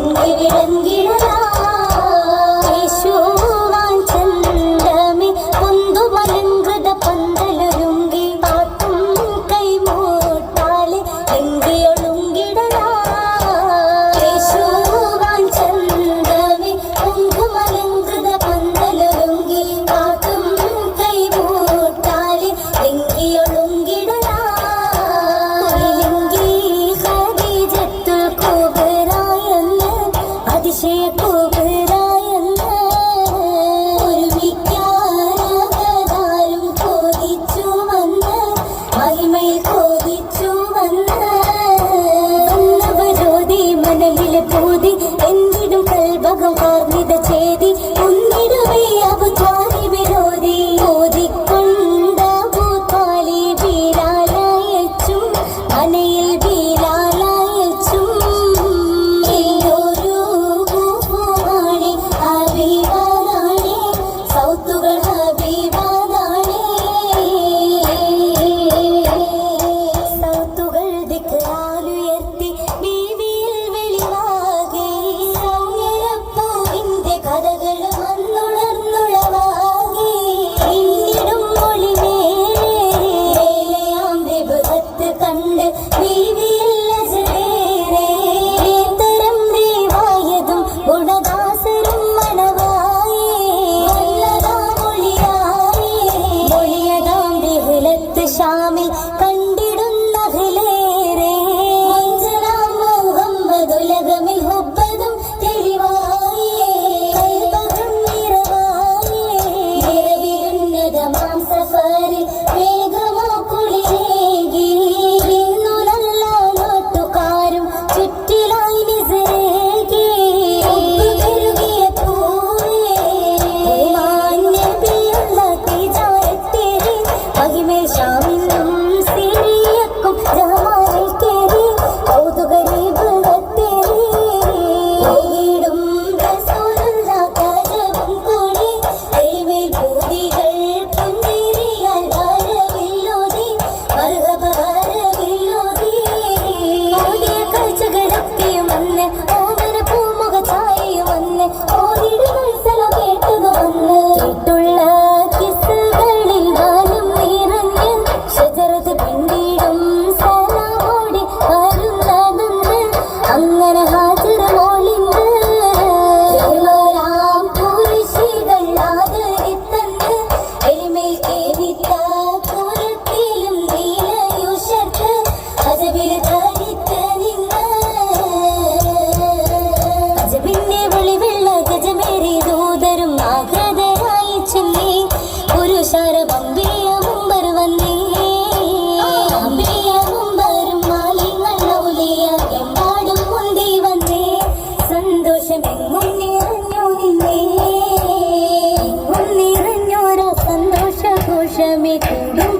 എങ്കിലിടങ്കിടാ ഓതി എന്തിടും കൽവകം കാർമിത Chedi. funny. Me. వర్షమే కుడు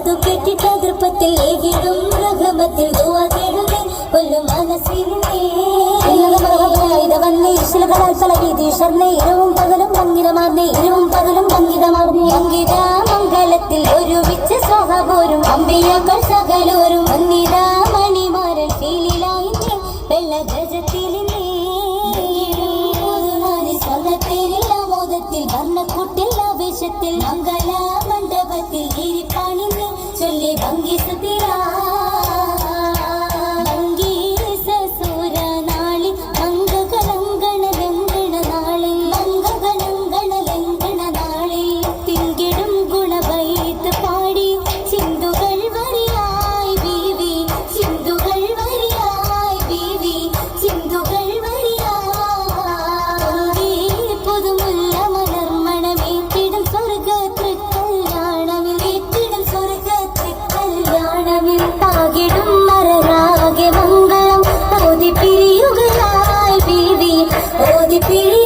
അത് കെട്ടിട്ടതിർപ്പത്തിൽ ഏകിടും പ്രകമത്തിൽ ദുവാതേടുന്നേ കൊല്ലും മനസ്സിരുന്നേ വന്നേ ശിലകളാൽ തലകീതി ഷർണേ ഇരവും പകലും മങ്ങിതമാർന്നേ ഇരവും പകലും മങ്ങിതമാർന്നേ അങ്കിതാ മംഗലത്തിൽ ഒരുമിച്ച് സഹപോരും അമ്പിയാക്കൾ സകലോരും. അന്നിതാ മണിമാരൻ ഫീലിലായി വെള്ള ഗജത്തിലിന്നേ സ്വർണത്തേരിൽ ആമോദത്തിൽ വർണക്കൂട്ടിൽ ആവേശത്തിൽ. മംഗലാ മണ്ഡപത്തിൽ ഇരിപ്പാണി ചൊല്ലി ഭംഗി സുതിരാ de perigo.